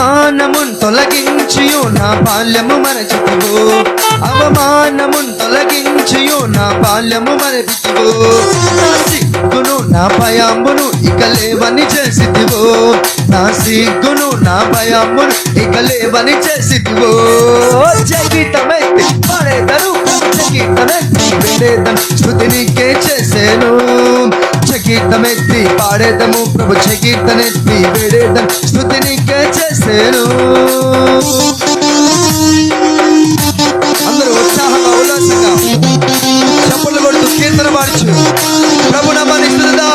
అవమానమున్ తొలగించియు నా బాల్యము మరచితివు. అవమానమున్ తొలగించియు నా బాల్యము మరచితివు. నా సిగ్గును నా భయాంబును ఇక లేవని చేసితివు. నా సిగ్గును నా భయాంబును ఇక లేవని చేసితివు. జీవితమైతే పడేదను జీవితమెత్తి వెళ్ళేదను స్థుతి నీకే చేసేను. చకీర్తమెత్తి పాడేదము ప్రభు చకీర్తనెత్తి వేడేదం స్థుతి నీకే చేసేను. స్వస్థపరచు ప్రభు నమ్మని స్థుతిద్దాం